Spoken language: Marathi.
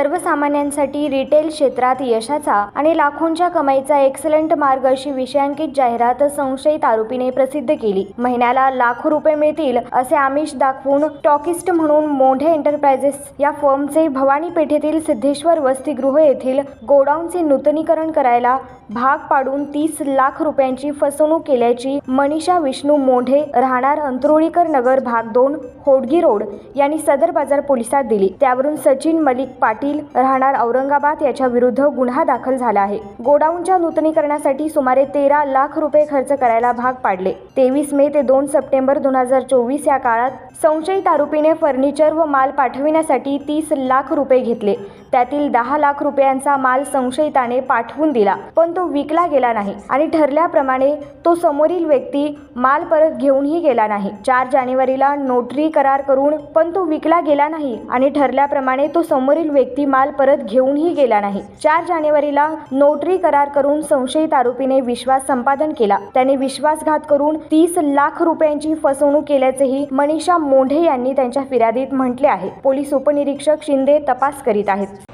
सर्वसामान्यांसाठी रिटेल क्षेत्रात यशाचा आणि लाखोंच्या कमाईचा एक्सलंट मार्ग अशी विषयांकित जाहिरात संशयित आरोपीने प्रसिद्ध केली. महिन्याला लाखो रुपये मिळतील असे आमिष दाखवून टॉकिस्ट म्हणून मोढे एंटरप्राइजेस या फर्मचे भवानी पेठेतील सिद्धेश्वर वसतिगृह येथील गोडाऊनचे नूतनीकरण करायला भाग पाडून तीस लाख रुपयांची फसवणूक केल्याची मनीषा विष्णू मोढे राहणार अंतरोळीकर नगर भाग दोन होडगी रोड यांनी सदर बाजार पोलिसात दिली. त्यावरून सचिन मलिक पाटील राहणार औरंगाबाद याच्या विरुद्ध गुन्हा दाखल झाला आहे. गोडाऊनच्या नूतनीकरणासाठी सुमारे तेरा लाख रुपये खर्च करायला भाग पाडले. तेवीस मे ते दोन सप्टेंबर दोन हजार चोवीस या काळात संशयित आरोपीने फर्निचर व माल पाठविण्यासाठी तीस लाख रुपये घेतले. त्यातील दहा लाख रुपयांचा माल संशयिताने पाठवून दिला. पण तो तो विकला गेला नाही आणि ठरल्याप्रमाणे तो समोरील व्यक्ती माल परत घेऊनही गेला नाही. चार जानेवारीला नोटरी करार करून पण तो विकला गेला नाही आणि ठरल्याप्रमाणे तो समोरील व्यक्ती माल परत घेऊनही गेला नाही. चार जानेवारीला नोटरी करार करून संशयित आरोपीने विश्वास संपादन केला. त्याने विश्वासघात करून तीस लाख रुपयांची फसवणूक केल्याचेही मनीषा मोढे यांनी त्यांच्या फिर्यादीत म्हटले आहे. पोलीस उपनिरीक्षक शिंदे तपास करीत आहेत.